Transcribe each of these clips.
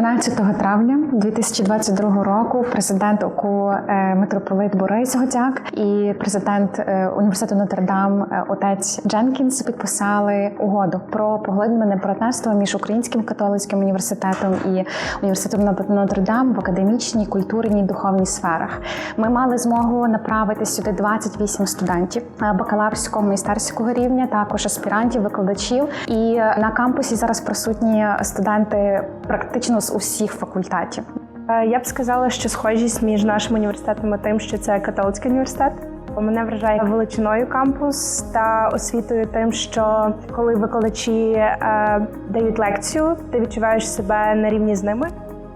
13 травня 2022 року президент ОКУ е, митрополит Борис Готяк і президент е, університету Нотр-Дам е, отець Дженкінс підписали угоду про поглиблене партнерство між Українським католицьким університетом і університетом Нотр-Дам в академічній, культурній, духовній сферах. Ми мали змогу направити сюди 28 студентів бакалаврського майстерського рівня, також аспірантів, викладачів. І на кампусі зараз присутні студенти практично з усіх факультетів. Е, Я б сказала, що схожість між нашим університетом і тим, що це католицький університет. Мене вражає величиною кампус та освітою тим, що коли викладачі е, дають лекцію, ти відчуваєш себе на рівні з ними.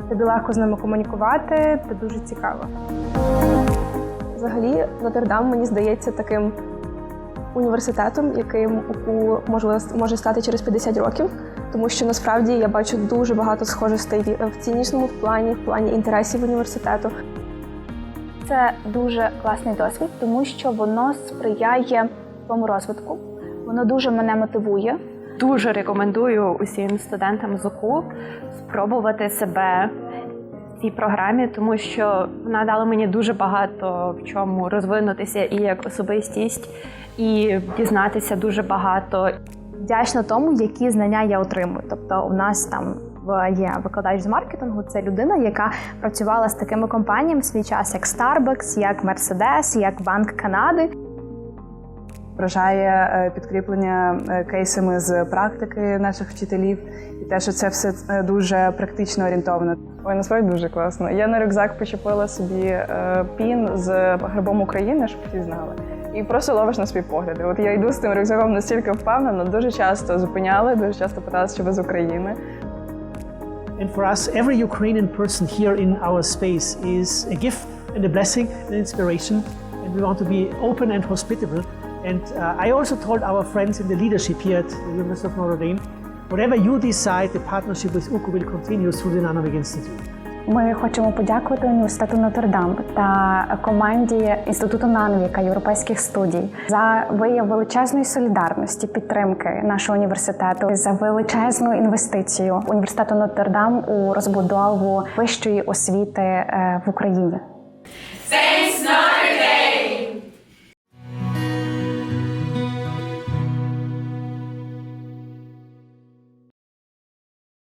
Тобі легко з ними комунікувати, це дуже цікаво. Взагалі, Нотр-Дам, мені здається таким університетом, яким УКУ може, стати через 50 років, тому що насправді я бачу дуже багато схожостей в- ціннішному плані, в плані інтересів університету. Це дуже класний досвід, тому що воно сприяє твоєму розвитку. Воно дуже мене мотивує. Дуже рекомендую усім студентам з УКУ спробувати себе цій програмі, тому що вона дала мені дуже багато в чому розвинутися і як особистість, і дізнатися дуже багато. вдячна тому, які знання я отримую. Тобто, у нас там є викладач з маркетингу, це людина, яка працювала з такими компаніями в свій час, як Starbucks, як Mercedes, як Банк Канади. Вражає е, підкріплення е, кейсами з практики наших вчителів, і те, що це все е, дуже практично орієнтовано. Ой, насправді дуже класно. Я на рюкзак почепила собі е, пін з грибом України, щоб всі знали. І просто ловиш на свої погляди. От я йду з тим рюкзаком настільки впевнено, дуже часто зупиняли, дуже часто питали, чи ви з України. And for us, every Ukrainian person here in our space is a gift and a blessing and inspiration. And we want to be open and hospitable. And uh, I also told our friends in the leadership here at the University of Notre Dame, whatever you decide, the partnership with UKU will continue through the Nanovic Institute. Ми хочемо подякувати університету Нотр-Дам та команді інституту Нанвіка європейських студій за вияв величезної солідарності, підтримки нашого університету за величезну інвестицію університету Нотр-Дам у розбудову вищої освіти е, в Україні. Thanks,